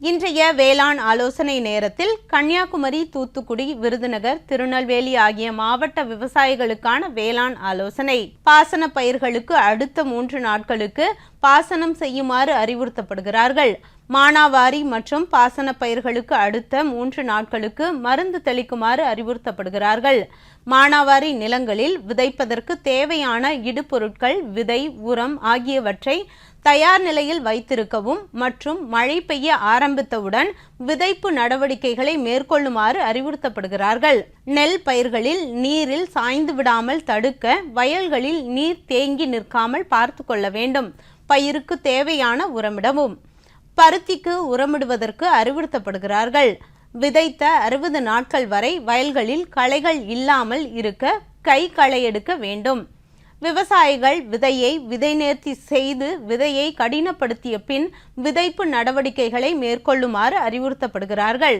இன்றைய வேளாண் ஆலோசனை நேரத்தில் கன்னியாகுமரி தூத்துக்குடி விருதுநகர் திருநெல்வேலி ஆகிய மாவட்ட விவசாயிகளுக்கான வேளாண் ஆலோசனை. பாசன பயிர்களுக்கு அடுத்த மூன்று நாட்களுக்கு பாசனம் செய்யுமாறு அறிவுறுத்தப்படுகிறார்கள். மானாவாரி மற்றும் பாசன பயிர்களுக்கு அடுத்த மூன்று நாட்களுக்கு மருந்து தெளிக்குமாறு அறிவுறுத்தப்படுகிறார்கள். மானாவாரி நிலங்களில் விதைப்பதற்கு தேவையான இடுபொருட்கள் விதை உரம் ஆகியவற்றை தயார் நிலையில் வைத்திருக்கவும் மற்றும் மழை பெய்ய ஆரம்பித்தவுடன் விதைப்பு நடவடிக்கைகளை மேற்கொள்ளுமாறு அறிவுறுத்தப்படுகிறார்கள். நெல் பயிர்களில் நீரில் சாய்ந்து விடாமல் தடுக்க வயல்களில் நீர் தேங்கி நிற்காமல் பார்த்து கொள்ள வேண்டும். பயிருக்கு தேவையான உரமிடவும். பருத்திக்கு உரமிடுவதற்கு அறிவுறுத்தப்படுகிறார்கள். விதைத்த அறுபது நாட்கள் வரை வயல்களில் களைகள் இல்லாமல் இருக்க கை களை எடுக்க வேண்டும். விவசாயிகள் விதையை விதை நேர்த்தி செய்து விதையை கடினப்படுத்திய பின் விதைப்பு நடவடிக்கைகளை மேற்கொள்ளுமாறு அறிவுறுத்தப்படுகிறார்கள்.